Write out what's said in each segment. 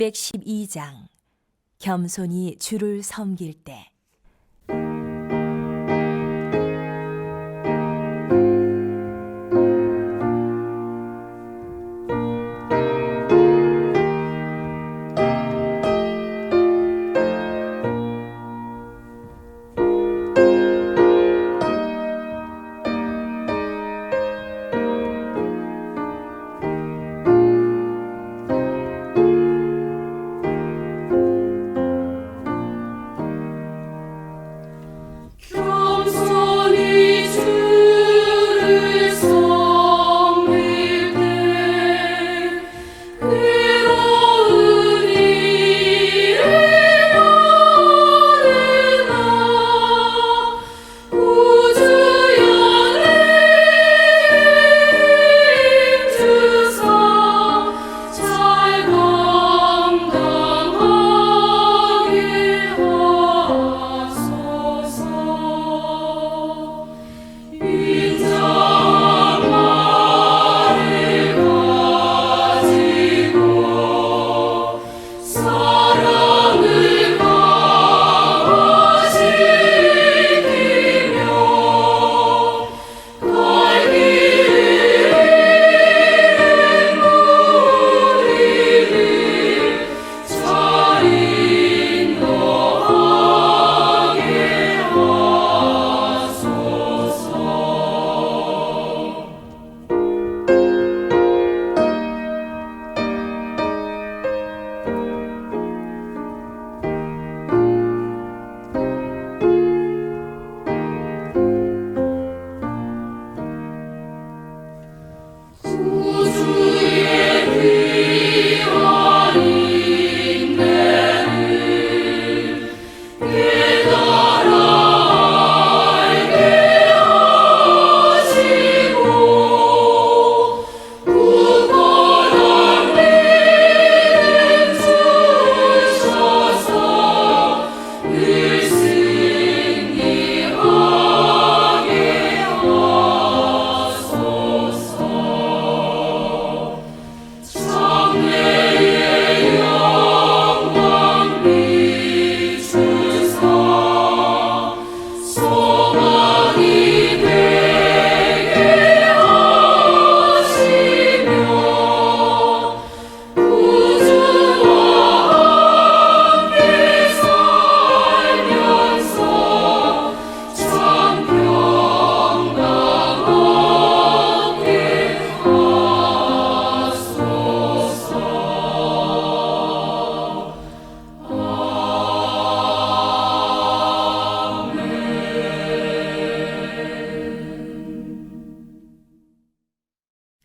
212장. 겸손히 주를 섬길 때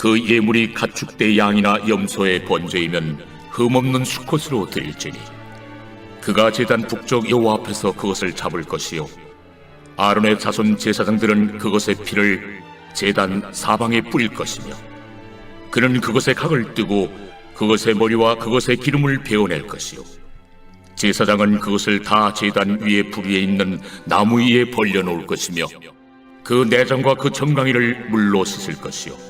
그 예물이 가축대 양이나 염소의 번제이면 흠없는 수컷으로 드릴지니. 그가 제단 북쪽 여호와 앞에서 그것을 잡을 것이요. 아론의 자손 제사장들은 그것의 피를 제단 사방에 뿌릴 것이며 그는 그것의 각을 뜨고 그것의 머리와 그것의 기름을 베어낼 것이요. 제사장은 그것을 다 제단 위에 불 위에 있는 나무 위에 벌려놓을 것이며 그 내장과 그 정강이를 물로 씻을 것이요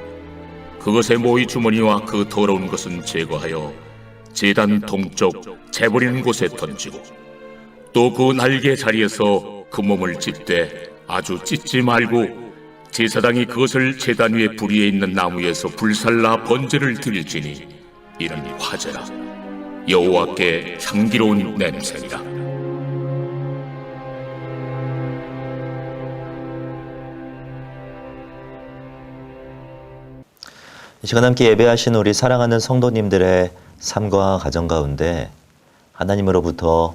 그것의 모이 주머니와 그 더러운 것은 제거하여 제단 동쪽 재버리는 곳에 던지고 또 그 날개 자리에서 그 몸을 찢되 아주 찢지 말고 제사장이 그것을 제단 위에 불 위에 있는 나무에서 불살라 번제를 드릴지니 이는 화제라. 여호와께 향기로운 냄새니라 이 시간 함께 예배하신 우리 사랑하는 성도님들의 삶과 가정 가운데 하나님으로부터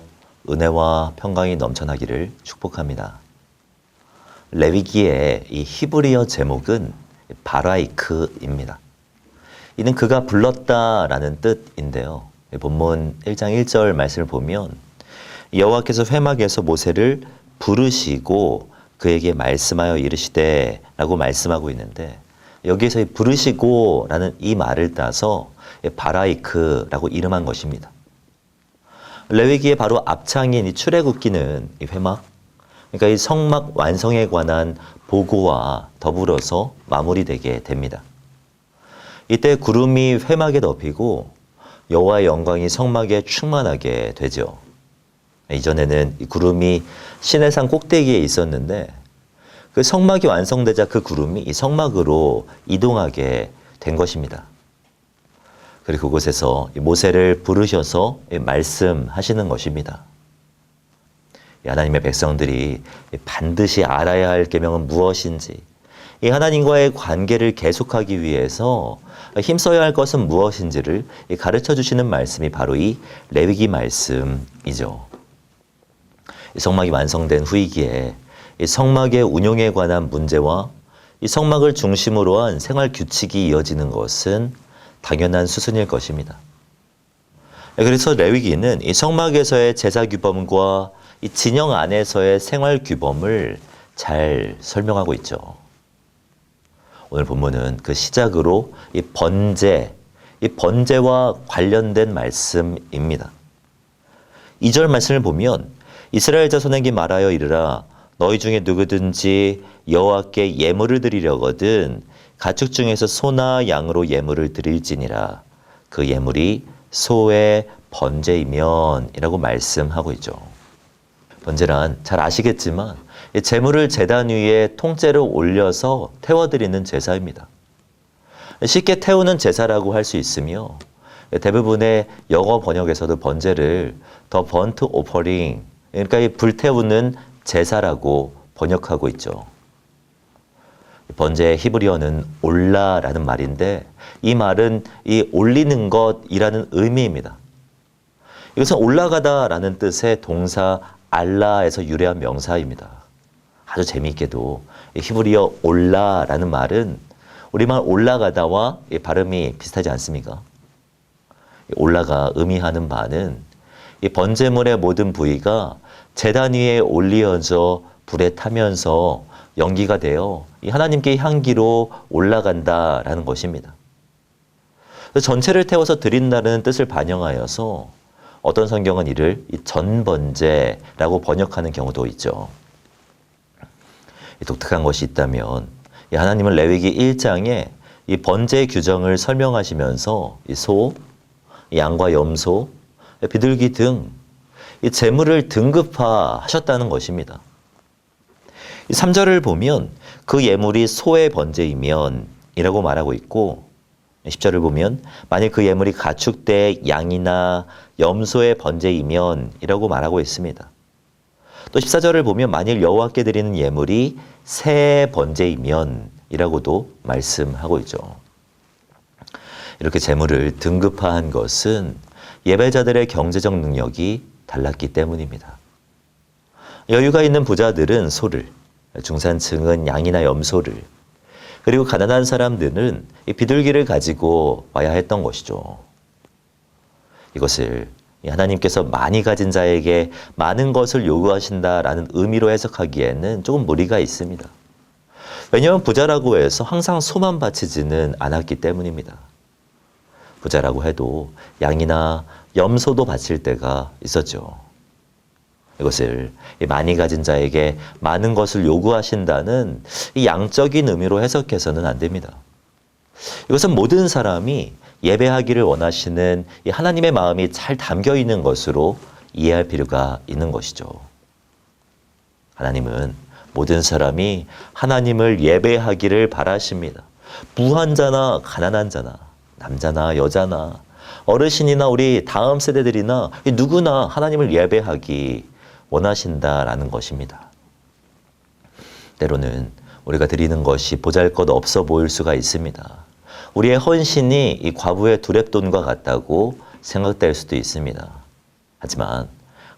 은혜와 평강이 넘쳐나기를 축복합니다. 레위기의 이 히브리어 제목은 바라이크입니다. 이는 그가 불렀다라는 뜻인데요. 본문 1장 1절 말씀을 보면 여호와께서 회막에서 모세를 부르시고 그에게 말씀하여 이르시되라고 말씀하고 있는데 여기에서 이 부르시고라는 이 말을 따서 바라이크라고 이름한 것입니다. 레위기의 바로 앞창인 이 출애굽기는 이 회막, 그러니까 이 성막 완성에 관한 보고와 더불어서 마무리되게 됩니다. 이때 구름이 회막에 덮이고 여호와의 영광이 성막에 충만하게 되죠. 이전에는 이 구름이 시내산 꼭대기에 있었는데 그 성막이 완성되자 그 구름이 이 성막으로 이동하게 된 것입니다. 그리고 그곳에서 이 모세를 부르셔서 이 말씀하시는 것입니다. 이 하나님의 백성들이 반드시 알아야 할 계명은 무엇인지, 이 하나님과의 관계를 계속하기 위해서 힘써야 할 것은 무엇인지를 이 가르쳐 주시는 말씀이 바로 이 레위기 말씀이죠. 이 성막이 완성된 후이기에 이 성막의 운용에 관한 문제와 이 성막을 중심으로 한 생활 규칙이 이어지는 것은 당연한 수순일 것입니다. 그래서 레위기는 이 성막에서의 제사 규범과 이 진영 안에서의 생활 규범을 잘 설명하고 있죠. 오늘 본문은 그 시작으로 이 번제, 이 번제와 관련된 말씀입니다. 2절 말씀을 보면 이스라엘 자손에게 말하여 이르라 너희 중에 누구든지 여호와께 예물을 드리려거든 가축 중에서 소나 양으로 예물을 드릴지니라 그 예물이 소의 번제이면이라고 말씀하고 있죠. 번제란 잘 아시겠지만 이 제물을 제단 위에 통째로 올려서 태워드리는 제사입니다. 쉽게 태우는 제사라고 할 수 있으며 대부분의 영어 번역에서도 번제를 더 번트 오퍼링 그러니까 이 불태우는 제사라고 번역하고 있죠. 번제의 히브리어는 올라라는 말인데 이 말은 이 올리는 것이라는 의미입니다. 이것은 올라가다라는 뜻의 동사 알라에서 유래한 명사입니다. 아주 재미있게도 이 히브리어 올라라는 말은 우리말 올라가다와 이 발음이 비슷하지 않습니까? 이 올라가 의미하는 바는 이 번제물의 모든 부위가 제단 위에 올리어져 불에 타면서 연기가 되어 이 하나님께 향기로 올라간다라는 것입니다. 전체를 태워서 드린다는 뜻을 반영하여서 어떤 성경은 이를 이 전번제라고 번역하는 경우도 있죠. 독특한 것이 있다면 이 하나님은 레위기 1장에 이 번제 규정을 설명하시면서 이 소, 이 양과 염소, 비둘기 등 이 재물을 등급화하셨다는 것입니다. 이 3절을 보면 그 예물이 소의 번제이면 이라고 말하고 있고 10절을 보면 만일 그 예물이 가축대 양이나 염소의 번제이면 이라고 말하고 있습니다. 또 14절을 보면 만일 여호와께 드리는 예물이 새 번제이면 이라고도 말씀하고 있죠. 이렇게 재물을 등급화한 것은 예배자들의 경제적 능력이 달랐기 때문입니다. 여유가 있는 부자들은 소를, 중산층은 양이나 염소를, 그리고 가난한 사람들은 이 비둘기를 가지고 와야 했던 것이죠. 이것을 이 하나님께서 많이 가진 자에게 많은 것을 요구하신다라는 의미로 해석하기에는 조금 무리가 있습니다. 왜냐하면 부자라고 해서 항상 소만 바치지는 않았기 때문입니다. 부자라고 해도 양이나 염소도 바칠 때가 있었죠. 이것을 이 많이 가진 자에게 많은 것을 요구하신다는 이 양적인 의미로 해석해서는 안 됩니다. 이것은 모든 사람이 예배하기를 원하시는 이 하나님의 마음이 잘 담겨 있는 것으로 이해할 필요가 있는 것이죠. 하나님은 모든 사람이 하나님을 예배하기를 바라십니다. 부한 자나 가난한 자나 남자나 여자나 어르신이나 우리 다음 세대들이나 누구나 하나님을 예배하기 원하신다라는 것입니다. 때로는 우리가 드리는 것이 보잘 것 없어 보일 수가 있습니다. 우리의 헌신이 이 과부의 두랩돈과 같다고 생각될 수도 있습니다. 하지만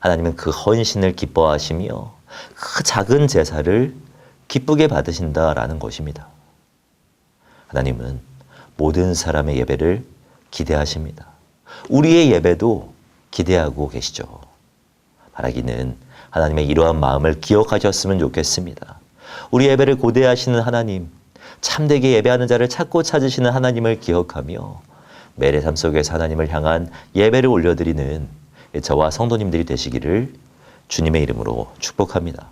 하나님은 그 헌신을 기뻐하시며 그 작은 제사를 기쁘게 받으신다라는 것입니다. 하나님은 모든 사람의 예배를 기대하십니다. 우리의 예배도 기대하고 계시죠. 바라기는 하나님의 이러한 마음을 기억하셨으면 좋겠습니다. 우리 예배를 고대하시는 하나님, 참되게 예배하는 자를 찾고 찾으시는 하나님을 기억하며 매일의 삶 속에서 하나님을 향한 예배를 올려드리는 저와 성도님들이 되시기를 주님의 이름으로 축복합니다.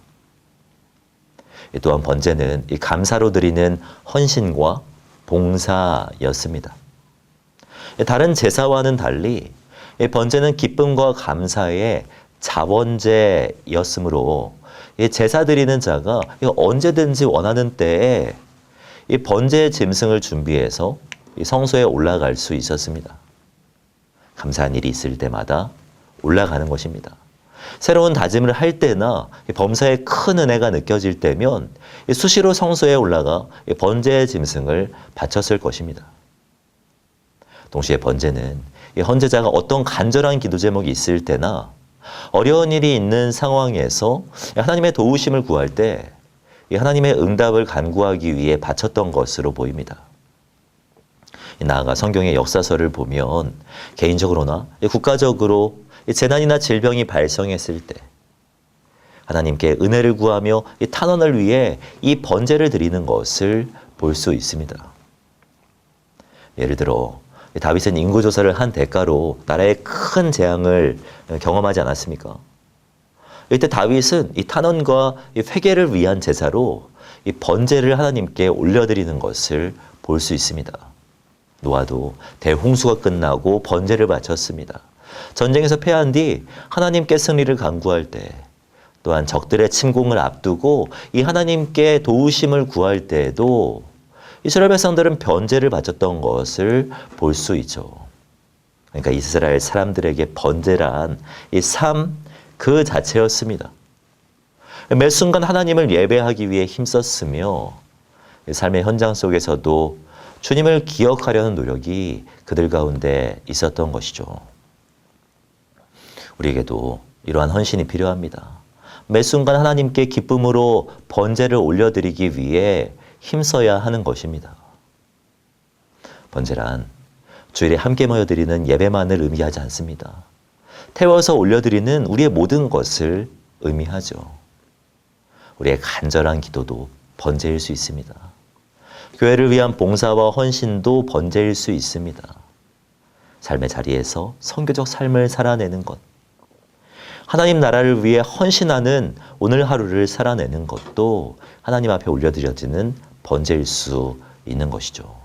또한 번제는 이 감사로 드리는 헌신과 봉사였습니다. 다른 제사와는 달리 이 번제는 기쁨과 감사의 자원제였으므로 이 제사 드리는 자가 언제든지 원하는 때에 이 번제의 짐승을 준비해서 이 성소에 올라갈 수 있었습니다. 감사한 일이 있을 때마다 올라가는 것입니다. 새로운 다짐을 할 때나 이 범사에 큰 은혜가 느껴질 때면 이 수시로 성소에 올라가 이 번제의 짐승을 바쳤을 것입니다. 동시에 번제는 이 헌제자가 어떤 간절한 기도 제목이 있을 때나 어려운 일이 있는 상황에서 하나님의 도우심을 구할 때이 하나님의 응답을 간구하기 위해 바쳤던 것으로 보입니다. 나아가 성경의 역사서를 보면 개인적으로나 국가적으로 재난이나 질병이 발생했을 때 하나님께 은혜를 구하며 이 탄원을 위해 이 번제를 드리는 것을 볼 수 있습니다. 예를 들어 다윗은 인구 조사를 한 대가로 나라의 큰 재앙을 경험하지 않았습니까? 이때 다윗은 이 탄원과 이 회개를 위한 제사로 이 번제를 하나님께 올려드리는 것을 볼 수 있습니다. 노아도 대홍수가 끝나고 번제를 바쳤습니다. 전쟁에서 패한 뒤 하나님께 승리를 간구할 때 또한 적들의 침공을 앞두고 이 하나님께 도우심을 구할 때에도 이스라엘 백성들은 번제를 바쳤던 것을 볼 수 있죠. 그러니까 이스라엘 사람들에게 번제란 이 삶 그 자체였습니다. 매 순간 하나님을 예배하기 위해 힘썼으며 삶의 현장 속에서도 주님을 기억하려는 노력이 그들 가운데 있었던 것이죠. 우리에게도 이러한 헌신이 필요합니다. 매 순간 하나님께 기쁨으로 번제를 올려드리기 위해 힘써야 하는 것입니다. 번제란 주일에 함께 모여드리는 예배만을 의미하지 않습니다. 태워서 올려드리는 우리의 모든 것을 의미하죠. 우리의 간절한 기도도 번제일 수 있습니다. 교회를 위한 봉사와 헌신도 번제일 수 있습니다. 삶의 자리에서 성교적 삶을 살아내는 것. 하나님 나라를 위해 헌신하는 오늘 하루를 살아내는 것도 하나님 앞에 올려드려지는 번제일 수 있는 것이죠.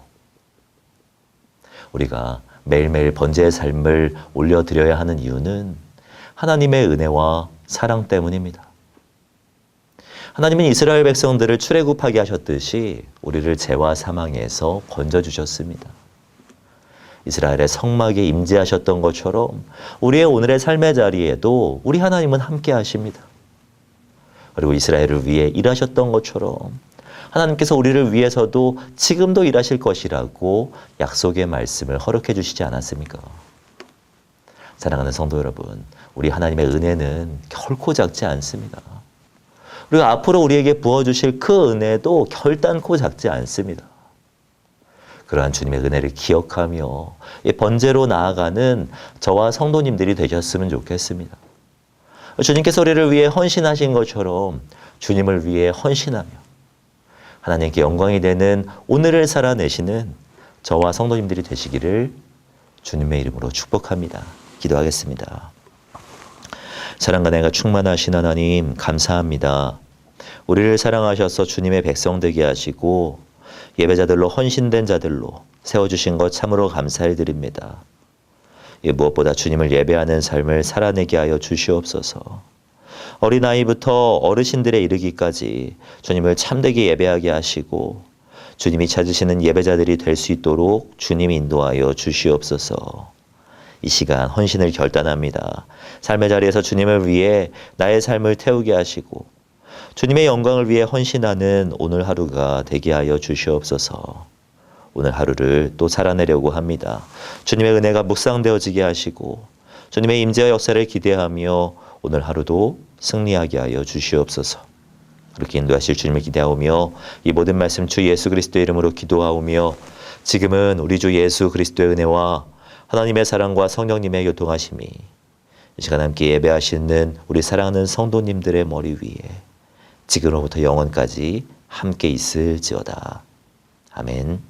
우리가 매일매일 번제의 삶을 올려드려야 하는 이유는 하나님의 은혜와 사랑 때문입니다. 하나님은 이스라엘 백성들을 출애굽하게 하셨듯이 우리를 죄와 사망에서 건져 주셨습니다. 이스라엘의 성막에 임재하셨던 것처럼 우리의 오늘의 삶의 자리에도 우리 하나님은 함께 하십니다. 그리고 이스라엘을 위해 일하셨던 것처럼 하나님께서 우리를 위해서도 지금도 일하실 것이라고 약속의 말씀을 허락해 주시지 않았습니까? 사랑하는 성도 여러분, 우리 하나님의 은혜는 결코 작지 않습니다. 그리고 앞으로 우리에게 부어주실 그 은혜도 결단코 작지 않습니다. 그러한 주님의 은혜를 기억하며 이 번제로 나아가는 저와 성도님들이 되셨으면 좋겠습니다. 주님께서 우리를 위해 헌신하신 것처럼 주님을 위해 헌신하며 하나님께 영광이 되는 오늘을 살아내시는 저와 성도님들이 되시기를 주님의 이름으로 축복합니다. 기도하겠습니다. 사랑과 내가 충만하신 하나님 감사합니다. 우리를 사랑하셔서 주님의 백성 되게 하시고 예배자들로 헌신된 자들로 세워주신 것 참으로 감사해 드립니다. 예, 무엇보다 주님을 예배하는 삶을 살아내게 하여 주시옵소서. 어린아이부터 어르신들에 이르기까지 주님을 참되게 예배하게 하시고 주님이 찾으시는 예배자들이 될 수 있도록 주님 인도하여 주시옵소서. 이 시간 헌신을 결단합니다. 삶의 자리에서 주님을 위해 나의 삶을 태우게 하시고 주님의 영광을 위해 헌신하는 오늘 하루가 되게 하여 주시옵소서. 오늘 하루를 또 살아내려고 합니다. 주님의 은혜가 묵상되어지게 하시고 주님의 임재와 역사를 기대하며 오늘 하루도 승리하게 하여 주시옵소서. 그렇게 인도하실 주님을 기대하오며 이 모든 말씀 주 예수 그리스도의 이름으로 기도하오며 지금은 우리 주 예수 그리스도의 은혜와 하나님의 사랑과 성령님의 교통하심이 이 시간 함께 예배하시는 우리 사랑하는 성도님들의 머리 위에 지금으로부터 영원까지 함께 있을지어다. 아멘.